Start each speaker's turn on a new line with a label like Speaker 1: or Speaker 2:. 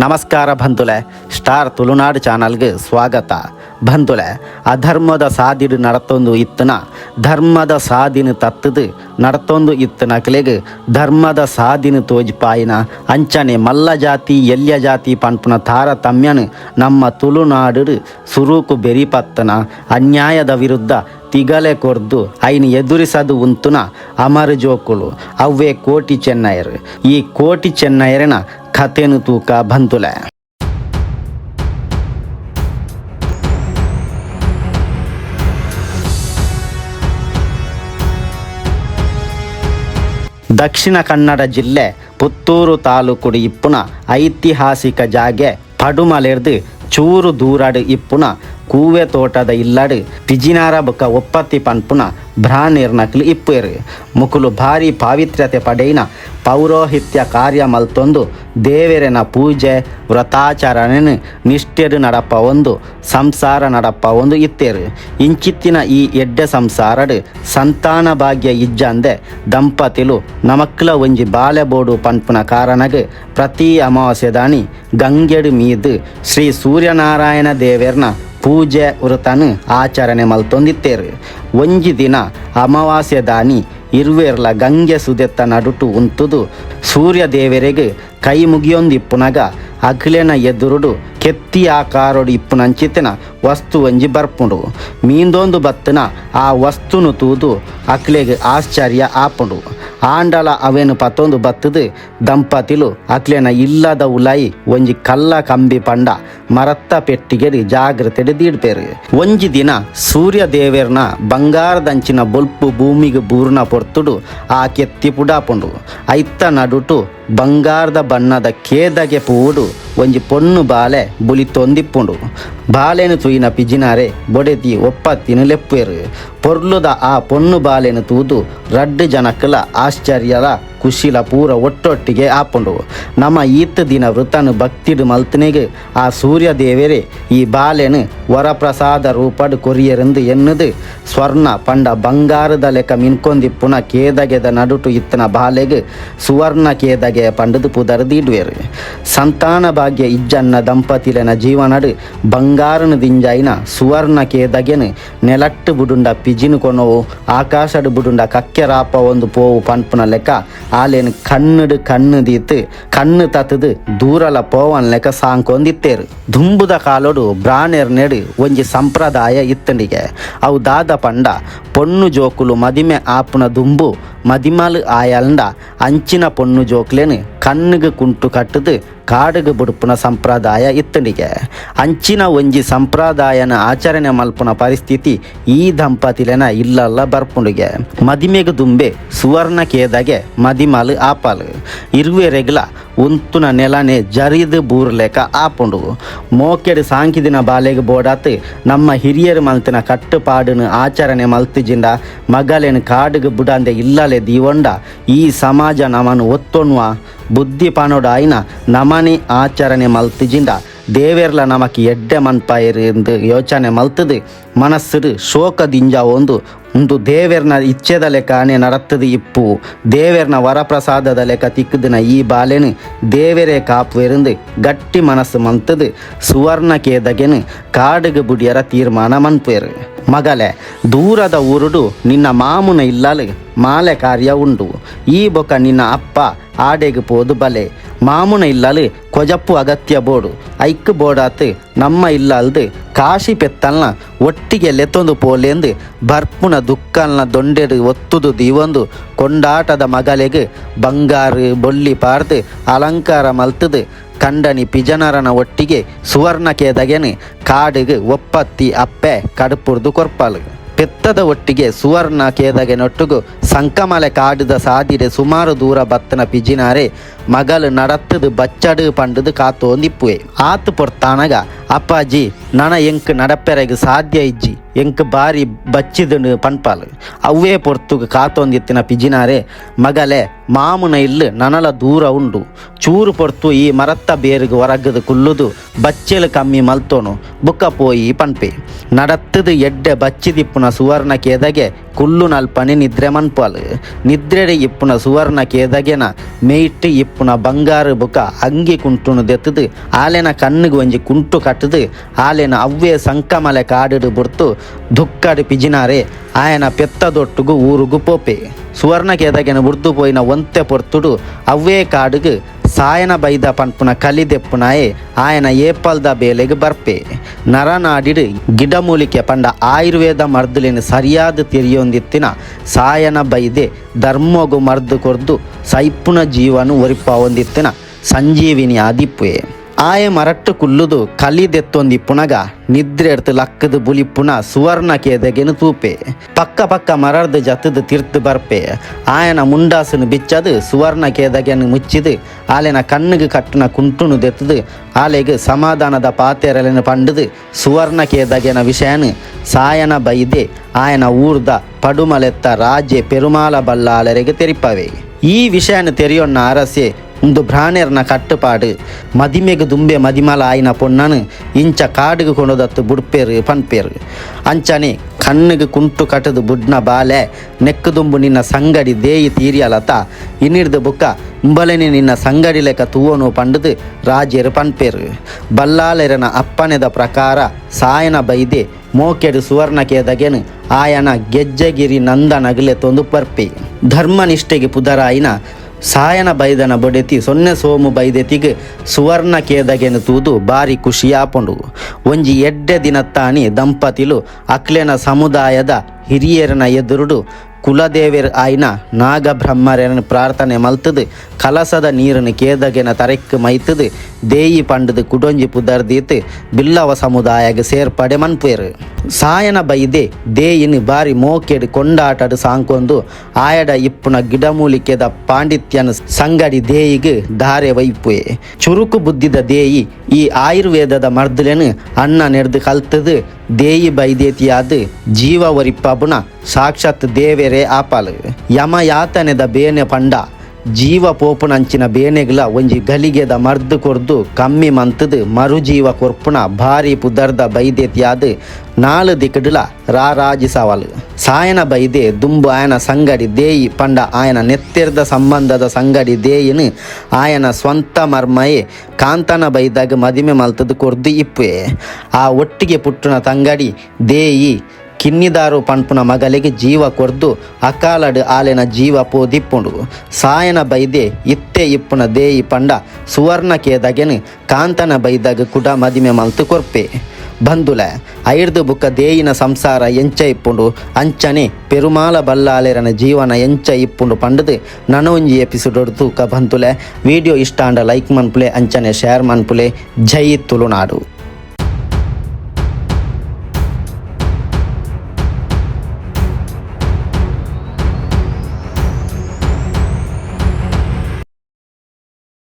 Speaker 1: ನಮಸ್ಕಾರ ಬಂಧುಲೆ, ಸ್ಟಾರ್ ತುಳುನಾಡು ಚಾನಲ್ಗೆ ಸ್ವಾಗತ. ಬಂಧುಲೆ, ಅಧರ್ಮದ ಸಾದಿಡು ನಡತೊಂದು ಇತ್ತನ, ಧರ್ಮದ ಸಾದಿನ ತತ್ತದು ನಡತೊಂದು ಇತ್ತನ ಕಲೆಗೆ ಧರ್ಮದ ಸಾದಿನ ತೋಜಿಪಾಯಿನ ಅಂಚನೆ ಮಲ್ಲ ಜಾತಿ, ಎಲ್ಯ ಜಾತಿ ಪಂಪನ ತಾರತಮ್ಯನು ನಮ್ಮ ತುಳುನಾಡು ಸುರೂಕು ಬೆರಿಪತ್ತನ ಅನ್ಯಾಯದ ವಿರುದ್ಧ ತಿಗಲೆ ಕೊರ್ದು ಐನ್ ಎದುರಿಸದು ಉಂತುನ ಅಮರ ಜೋಕುಲು, ಅವ್ವೇ ಕೋಟಿ ಚೆನ್ನೈರ್ ಈ ಕೋಟಿ ಚೆನ್ನಯರನ ಕಥೆನು ತೂಕ ಬಂತುಲೆ. ದಕ್ಷಿಣ ಕನ್ನಡ ಜಿಲ್ಲೆ ಪುತ್ತೂರು ತಾಲೂಕುಡು ಇಪ್ಪುನ ಐತಿಹಾಸಿಕ ಜಾಗೆ ಪಡುಮಲೆರ್ದು ಚೂರು ದೂರಾಡು ಇಪ್ಪುನ ಕೂವೆ ತೋಟದ ಇಲ್ಲಡು ಪಿಜಿನಾರ ಬೊಕ್ಕ ಒಪ್ಪತ್ತಿ ಪನ್ಪುನ ಭ್ರಾನಿರ್ನಕ್ಲು ಇಪ್ಪೇರು ಮುಕುಲು ಭಾರಿ ಪಾವಿತ್ರ್ಯತೆ ಪಡೆಯಿನ ಪೌರೋಹಿತ್ಯ ಕಾರ್ಯ ಮಲ್ತೊಂದು ದೇವೆರೆನ ಪೂಜೆ, ವ್ರತಾಚರಣೆನು ನಿಷ್ಠೆಡು ನಡಪ ಒಂದು, ಸಂಸಾರ ನಡಪ ಒಂದು ಇತ್ತೇರು. ಇಂಚಿತ್ತಿನ ಈ ಎಡ್ಡೆ ಸಂಸಾರಡು ಸಂತಾನ ಭಾಗ್ಯ ಇಜ್ಜಂದೆ ದಂಪತಿಲು ನಮಕ್ಲ ಒಂಜಿ ಬಾಲೆಬೋಡು ಪನ್ಪುನ ಕಾರಣಗೆ ಪ್ರತಿ ಅಮಾವಾಸ್ಯೆ ದಾಣಿ ಗಂಗೆಡು ಮೀದು ಶ್ರೀ ಸೂರ್ಯನಾರಾಯಣ ದೇವೆರ್ನ ಪೂಜೆ ವೃತನು ಆಚರಣೆ ಮಲ್ತೊಂದಿತ್ತೇರು. ಒಂಜಿ ದಿನ ಅಮಾವಾಸ್ಯ ದಾನಿ ಇರುವೆರ್ಲ ಗಂಗೆ ಸುದೆತ್ತ ನಡುಟು ಉಂತುದು ಸೂರ್ಯ ದೇವರಿಗೆ ಕೈ ಮುಗಿಯೊಂದಿಪ್ಪುನಗ ಅಖಿಲೆನ ಎದುರುಡು ಕೆತ್ತಿ ಆಕಾರೋಡು ಇಪ್ಪುನಂಚಿತ್ತಿನ ವಸ್ತು ಒಂಜಿ ಬರ್ಪುಂಡು. ಮೀಂದೊಂದು ಬತ್ತನ ಆ ವಸ್ತುನು ತೂದು ಅಕ್ಲೆಗೆ ಆಶ್ಚರ್ಯ ಆಪುಂಡು. ಆಂಡಲ ಅವೇನು ಪತ್ತೊಂದು ಬತ್ತದು? ದಂಪತಿಲು ಅಕ್ಲೆನ ಇಲ್ಲದ ಉಲಾಯಿ ಒಂಜಿ ಕಲ್ಲ ಕಂಬಿ ಪಂಡ ಮರತ್ತ ಪೆಟ್ಟಿಗೆ ಜಾಗ್ರತೆ ದೀಡ್ಪೇರು. ಒಂಜಿ ದಿನ ಸೂರ್ಯ ದೇವೆರ್ನ ಬಂಗಾರದಂಚಿನ ಬೊಲ್ಪು ಭೂಮಿಗೆ ಬೂರ್ನ ಪೊರ್ತುಡು ಆ ಕೆತ್ತಿ ಪುಡಾಪುಂಡು. ಐತ್ತ ನಡುಟು ಬಂಗಾರದ ಬಣ್ಣದ ಕೇದಗೆ ಪೂಡು ಒಂಜಿ ಪೊಣ್ಣು ಬಾಲೆ ಬುಲಿ ತೊಂದಿಪ್ಪುಂಡು. ಬಾಲೆನು ತೂಯಿನ ಪಿಜಿನಾರೆ ಬೊಡೆತಿ ಒಪ್ಪತ್ತಿನ ಲೆಪ್ಪೇರು ಪೊರ್ಲುದ ಆ ಪೊಣ್ಣು ಬಾಲೆನು ತೂದು ರಡ್ಡು ಜನಕ್ಕಲ ಆಶ್ಚರ್ಯಲ ಕುಶಿಲ ಪೂರ ಒಟ್ಟೊಟ್ಟಿಗೆ ಆಪುಂಡು ನಮ್ಮ ಈತ ದಿನ ವೃತನು ಭಕ್ತಿಡು ಮಲ್ತನೆಗೆ, ಆ ಸೂರ್ಯ ದೇವರೇ, ಈ ಬಾಲೆನು ವರಪ್ರಸಾದ ರೂಪಡು ಕೊರಿಯರೆಂದು ಎನ್ನುದು. ಸ್ವರ್ಣ ಪಂಡ ಬಂಗಾರದ ಲೆಕ್ಕ ಮಿನ್ಕೊಂದಿಪ್ಪುನ ಕೇದಗೆದ ನಡುಟು ಇತ್ತನ ಬಾಲೆಗೆ, ಸುವರ್ಣ ಕೇದಗೆ ಪಂಡದು ಪುದರ್ದಿಡ್ವೇರು. ಸಂತಾನ ಭಾಗ್ಯ ಇಜ್ಜನ್ನ ದಂಪತಿಲೆನ ಜೀವನಡು ಬಂಗಾರನ ದಿಂಜಾಯಿನ ಸುವರ್ಣ ಕೇದಗೆನು ನೆಲಟ್ಟು ಬುಡುಂಡ ಪಿಜಿನು ಕೊನೋವು, ಆಕಾಶಡು ಬುಡುಂಡ ಕಕ್ಕೆ ರಾಪ ಒಂದು ಪೋವು ಪಂಪುನ ಲೆಕ್ಕ ಆಲೇನು ಕಣ್ಣುಡು ಕಣ್ಣು ದೀತು, ಕಣ್ಣು ತತ್ತದು ದೂರಲ ಪೋವನ್ ಲೆಕ್ಕ ಸಾಂಕೊಂದಿತ್ತೇರು. ದುಂಬುದ ಕಾಲೋಡು ಬ್ರಾಣೆರ್ ನೆಡು ಒಂಜಿ ಸಂಪ್ರದಾಯ ಇತ್ತಂಡಿಗೆ. ಅವು ದಾದ ಪಂಡ, ಪೊಣ್ಣು ಜೋಕುಲು ಮದಿಮೆ ಆಪುನ ದುಂಬು ಮದಿಮಲು ಆಯಲ್ಂಡ ಅಂಚಿನ ಪೊಣ್ಣು ಜೋಕ್ಲೆನು ಕಣ್ಣಿಗೆ ಕುಂಟು ಕಟ್ಟದು ಕಾಡಿಗೆ ಬುಡುಪುನ ಸಂಪ್ರದಾಯ ಇತ್ತಂಡಿಗೆ ಅಂಚಿನ ಒಂಜಿ ಸಂಪ್ರದಾಯನ ಆಚರಣೆ ಮಲ್ಪುನ ಪರಿಸ್ಥಿತಿ ಈ ದಂಪತಿಲೆನ ಇಲ್ಲಲ್ಲ ಬರ್ಪುಂಡಿಗೆ ಮದಿಮೆಗೆ ದುಂಬೆ ಸುವರ್ಣ ಕೇದಾಗೆ ಮದಿಮಾಲು ಆಪಲು ಇರುವೆ ರೆಗ್ಲ ಉಂತುನ ನೆಲನೆ ಜರಿದು ಬೂರ್ಲೆಕ ಆಪುಂಡು. ಮೋಕೆಡು ಸಾಂಕಿದಿನ ಬಾಲೆಗೆ ಬೋಡಾತ್, ನಮ್ಮ ಹಿರಿಯರು ಮಲ್ತಿನ ಕಟ್ಟುಪಾಡುನು ಆಚರಣೆ ಮಲ್ತಿಜಿಂದ ಮಗಲೆನು ಕಾಡಿಗೆ ಬುಡಾಂದೆ ಇಲ್ಲಲೆ ದೀವೊಂಡ. ಈ ಸಮಾಜ ನಮನು ಒತ್ತೊಣ್ವ ಬುದ್ಧಿ ಪಾನೋಡ ಆಯ್ನ ನಮನೆ ಆಚರಣೆ ಮಲ್ತಿಜಿಂದ. ದೇವೆರ್ಲ ನಮಕ್ ಎಡ್ಡೆ மண்பாயிர் ಯೋಚನೆ யோச்சனை மல்த்துது ಶೋಕ ಶೋಕದಿಂಜ ಒಂದು ಒಂದು ದೇವೇರ್ನ ಇಚ್ಛೆದ ಲೆಕ್ಕ ಆನೆ ನಡತ್ತದೆ ಇಪ್ಪು. ದೇವೇರ್ನ ವರಪ್ರಸಾದದ ಲೆಕ್ಕ ತಿಕ್ಕದಿನ ಈ ಬಾಲೆನು, ದೇವೇರೇ ಕಾಪುವೆರೆಂದು ಗಟ್ಟಿ ಮನಸ್ಸು ಮಂತದು ಸುವರ್ಣ ಕೇದಗೆನು ಕಾಡುಗೆ ಬುಡಿಯರ ತೀರ್ಮಾನ ಮಂತ್ವೇರು ಮಗಲೆ, ದೂರದ ಊರುಡು ನಿನ್ನ ಮಾಮುನ ಇಲ್ಲಲು ಮಾಲೆ ಕಾರ್ಯ ಉಂಡು. ಈ ಬೊಕ ನಿನ್ನ ಅಪ್ಪ ಆಡೆಗೆ ಪೋದು ಬಲೆ. ಮಾಮುನ ಇಲ್ಲಲೆ ಕೊಜಪ್ಪು ಅಗತ್ಯ ಬೋಡು. ಐಕ್ ಬೋಡಾತ್, ನಮ್ಮ ಇಲ್ಲಲ್ದು ಕಾಶಿ ಪೆತ್ತಲ್ನ ಒಟ್ಟಿಗೆ ಲೆತ್ತೊಂದು ಪೋಲೆಂದು ಬರ್ಪುನ ದುಃಖಲ್ನ ದೊಂಡೆಡು ಒತ್ತುದು ದೀವೊಂದು ಕೊಂಡಾಟದ ಮಗಲೆಗೆ ಬಂಗಾರ ಬೊಲ್ಲಿ ಪಾರ್ದು ಅಲಂಕಾರ ಮಲ್ತದು. ಕಂಡನಿ ಪಿಜನರನ ಒಟ್ಟಿಗೆ ಸುವರ್ಣ ಕೇದಗೆನು ಕಾಡಿಗೆ ಒಪ್ಪತ್ತಿ ಅಪ್ಪೆ ಕಡುಪುರ್ದು ಕೊರ್ಪಾಲು. ಪೆತ್ತದ ಒಟ್ಟಿಗೆ ಸುವರ್ಣ ಕೇದಗೆ ನೊಟ್ಟುಗು ಸಂಕಮಲೆ ಕಾಡಿದ ಸಾದಿರೆ ಸುಮಾರು ದೂರ ಬತ್ತನ ಪಿಜಿನಾರೆ ಮಗಲು ನಡತ್ತದು ಬಚ್ಚಡು ಪಂಡದು ಕಾತೋಂದಿಪ್ಪುವೆ ಆತು ಪೊರ್ತಾನಗ ಅಪ್ಪಾಜಿ ನನ ಎಂಕ್ ನಡಪೆರೆಗೆ ಸಾಧ್ಯ ಇಜ್ಜಿ ಎಂಕ್ ಬಾರಿ ಬಚ್ಚಿದನು ಪನ್ಪಾಲು ಅವ್ವೇ ಪೊರ್ತುಗು ಕಾತೊಂದಿತ್ತಿನ ಪಿಜಿನಾರೆ ಮಗಲೆ ಮಾಮುನ ಇಲ್ಲು ನನಲ ದೂರ ಉಂಡು ಚೂರು ಪೊರ್ತು ಈ ಮರತ್ತ ಬೇರುಗು ಹೊರಗದು ಕುಲ್ಲುದು ಬಚ್ಚೆಲು ಕಮ್ಮಿ ಮಲ್ತೋನು ಬುಕ್ಕ ಪೋಯಿ ಪನ್ಪೆ ನಡತ್ತದು ಎಡ್ಡೆ ಬಚ್ಚಿದಿಪ್ಪುನ ಸುವರ್ಣ ಕೇದಗೆ ಕುಲ್ಲು ನಲ್ಪನೆ ನಿದ್ರೆ ಮನ್ಪಾಲು. ನಿದ್ರೆಡೆ ಇಪ್ಪುನ ಸುವರ್ಣ ಕೇದಗೆನ, ಮೇಯ್ಟ್ ಇಪ್ಪುನ ಬಂಗಾರ ಬುಕ ಅಂಗಿ ಕುಂಟುನು ದೆತ್ತದು, ಆಲೆನ ಕಣ್ಣಿಗೆ ಒಂಜಿ ಕುಂಟು ಕಟ್ಟದು, ಆಲೆನ ಅವ್ವೇ ಸಂಕಮಲೆ ಕಾಡಿಡು ಬುರ್ತು, ದುಕ್ಕಡು ಪಿಜಿನಾರೆ, ಆಯನ ಪೆತ್ತದೊಟ್ಟುಗು ಊರುಗು ಪೋಪೆ. ಸುವರ್ಣ ಕೇದಗೆನ ಬುರ್ದು ಪೋಯಿನ ಒಂತೆ ಪೊರ್ತುಡು, ಅವ್ವೇ ಕಾಡುಗು ಸಾಯನ ಬೈದ ಪನ್ಪುನ ಕಲಿದೆಪ್ಪುನಾಯೆ, ಆಯನ ಏಪಲ್ದ ಬೇಲೆಗೆ ಬರ್ಪೆ. ನರನಾಡಿಡು ಗಿಡಮೂಲಿಕೆ ಪಂಡ ಆಯುರ್ವೇದ ಮರ್ದುಲಿನ ಸರಿಯಾದ ತಿರಿಯೊಂದಿತ್ತಿನ ಸಾಯನ ಬೈದೆ ಧರ್ಮಗು ಮರ್ದು ಕೊರ್ದು ಸೈಪುನ ಜೀವನು ಒರಿಪ ಹೊಂದಿತ್ತಿನ ಸಂಜೀವಿನಿ ಆದಿಪ್ಪುಯೆ ಆಯೆ ಮರಟ್ಟು ಕುಲ್ಲುದು ಕಲಿದೆತ್ತೊಂದಿಪ್ಪುನಗ ನಿದ್ರೆ ಎಡ್ತು ಲಕ್ಕದು ಪುನ ಸುವರ್ಣ ಕೇದಗೆನು ತೂಪೆ. ಪಕ್ಕ ಪಕ್ಕ ಮರರ್ದು ಜತ್ತದು ತಿರ್ತು ಬರ್ಪೆ. ಆಯನ ಮುಂಡಾಸನು ಬಿಚ್ಚದು ಸುವರ್ಣ ಕೇದಗೆನು ಮುಚ್ಚಿದು, ಆಲೆನ ಕಣ್ಣಿಗೆ ಕಟ್ಟುನ ಕುಂಟುನು ದೆತ್ತದು, ಆಲೆಗೆ ಸಮಾಧಾನದ ಪಾತೆರಲಿನ ಪಂಡದು ಸುವರ್ಣ ಕೇದಗೆನ ವಿಷಯನು. ಸಾಯನ ಬೈದೆ ಆಯನ ಊರ್ದ ಪಡುಮಲೆತ್ತ ರಾಜೆ ಪೆರುಮಾಲ ಬಲ್ಲಾಲರಿಗೆ ತೆರಿಪವೆ. ಈ ವಿಷಯನ ತೆರೆಯೊನ್ನ ಅರಸೆ ಒಂದು ಭ್ರಾಣೆರ್ನ ಕಟ್ಟುಪಾಡು. ಮದಿಮೆಗೆ ದುಂಬೆ ಮದಿಮಲ ಆಯಿನ ಪೊನ್ನನು, ಇಂಚ ಕಾಡಿಗೆ ಕೊಣದತ್ತು ಬುಡ್ಪೇರು, ಪನ್ಪೇರು. ಅಂಚನೆ, ಕಣ್ಣಿಗೆ ಕುಂಟು ಕಟ್ಟದು ಬುಡ್ನ ಬಾಲೆ, ನೆಕ್ಕು ದುಂಬು ನಿನ್ನ ಸಂಗಡಿ ದೇಯಿ ತೀರಿಯಲತ ಇನ್ನಿಡ್ದು ಬುಕ್ಕ, ಉಂಬಲೆನೆ ನಿನ್ನ ಸಂಗಡಿ ಲೆಕ್ಕ ತೂವನು ಪಂಡದು ರಾಜೇರು ಪನ್ಪೇರು. ಬಲ್ಲಾಲೆರನ ಅಪ್ಪನೆದ ಪ್ರಕಾರ ಸಾಯನ ಬೈದೆ, ಮೋಕೆಡು ಸುವರ್ಣ ಕೇದಗೆನು, ಆಯನ ಗೆಜ್ಜಗಿರಿ ನಂದನಗಲೆ ತೊಂದು ಪರ್ಪೆ. ಧರ್ಮನಿಷ್ಠೆಗೆ ಪುದರಾಯಿನ ಸಾಯನ ಬೈದನ ಬೊಡೆತಿ, ಸೊನ್ನೆ ಸೋಮು ಬೈದೆತಿಗೆ ಸುವರ್ಣ ಕೇದಗೆನು ತೂದು ಬಾರಿ ಖುಷಿಯಾಪುಂಡು ಒಂಜಿ ಎಡ್ಡೆ ದಿನತ್ತಾನಿ ದಂಪತಿಲು ಅಕ್ಲೆನ ಸಮುದಾಯದ ಹಿರಿಯರನ ಎದುರುಡು ಕುಲದೇವಿರ್ ಆಯ್ನ ನಾಗಬ್ರಹ್ಮರನ ಪ್ರಾರ್ಥನೆ ಮಲ್ತದು, ಕಲಸದ ನೀರನ್ನು ಕೇದಗೆನ ತರೆಕ್ ಮೈತದು ದೇಯಿ ಪಂಡದು ಕುಡೊಂಜಿ ಪುದರ್ದೀತ್ ಬಿಲ್ಲವ ಸಮುದಾಯಗೆ ಸೇರ್ಪಡೆ ಮನ್ಪೇರು ಸಾಯನ ಬೈದೆ ದೇಯಿನ ಬಾರಿ ಮೋಕೆಡ್ ಕೊಂಡಾಟಡು ಸಾಂಕೊಂದು ಆಯಡ ಇಪ್ಪುನ ಗಿಡಮೂಲಿಕೆದ ಪಾಂಡಿತ್ಯನ ಸಂಗಡಿ ದೇಯಿಗೆ ಧಾರೆ ವೈಪುವೆ. ಚುರುಕು ಬುದ್ಧಿದ ದೇಯಿ ಈ ಆಯುರ್ವೇದದ ಮರ್ದಲೆನು ಅನ್ನ ನೆಡ್ದು ಕಲ್ತದು ದೇಯಿ ಬೈದೇತಿಯಾದ ಜೀವ ಒರಿಪ್ಪಬುನ ಸಾಕ್ಷಾತ್ ದೇವೆರೆ ಆಪಾಲು. ಯಮ ಯಾತನೆದ ಬೇನೆ ಪಂಡ ಜೀವ ಪೋಪುನಂಚಿನ ಬೇನೆಗ್ಲ ಒಂಜಿ ಗಲಿಗೆದ ಮರ್ದು ಕೊರ್ದು ಕಮ್ಮಿ ಮಂತದು ಮರುಜೀವ ಕೊರ್ಪುನ ಭಾರಿ ಪುದರ್ದ ಬೈದೇತಿಯಾದ ನಾಲ್ ದಿಕ್ಕಡ್ಲ ರಾರಾಜಿ ಸವಾಲು. ಸಾಯನ ಬೈದೆ ದುಂಬು ಆಯನ ಸಂಗಡಿ ದೇಯಿ ಪಂಡ ಆಯನ ನೆತ್ತಿರ್ದ ಸಂಬಂಧದ ಸಂಗಡಿ ದೇಯಿನು ಆಯನ ಸ್ವಂತ ಮರ್ಮಯೆ ಕಾಂತನ ಬೈದಾಗ ಮದಿಮೆ ಮಲ್ತದು ಕೊರ್ದು ಇಪ್ಪೆ ಆ ಒಟ್ಟಿಗೆ ಪುಟ್ಟುನ ತಂಗಡಿ ದೇಯಿ ಕಿನ್ನಿದಾರು ಪನ್ಪುನ ಮಗಲಿಗೆ ಜೀವ ಕೊರ್ದು ಅಕಾಲಡ್ ಆಲೆನ ಜೀವ ಪೋದಿಪ್ಪುಂಡು. ಸಾಯನ ಬೈದೆ ಇತ್ತೆ ಇಪ್ಪುನ ದೇಯಿ ಪಂಡ ಸುವರ್ಣ ಕೇದಗೆನು ಕಾಂತನ ಬೈದಾಗ ಕುಡ ಮದಿಮೆ ಮಲ್ತು ಕೊರ್ಪೆ. ಬಂದುಲೆ, ಐರ್ದು ಬುಕ್ಕ ದೇಯಿನ ಸಂಸಾರ ಎಂಚ ಇಪ್ಪುಂಡು. ಅಂಚನೆ ಪೆರುಮಾಲ ಬಲ್ಲಾಲೆರನ ಜೀವನ ಎಂಚ ಇಪ್ಪುಂಡು ಪಂಡದು ನನೊಂಜಿ ಎಪಿಸೋಡ್ ತೂಕ ಬಂತುಲೆ ವಿಡಿಯೋ ಇಷ್ಟ ಅಂಡ ಲೈಕ್ ಮನ್ಪುಲೆ, ಅಂಚನೆ ಶೇರ್ ಮನ್ಪುಲೆ. ಜೈ ತುಳುನಾಡು.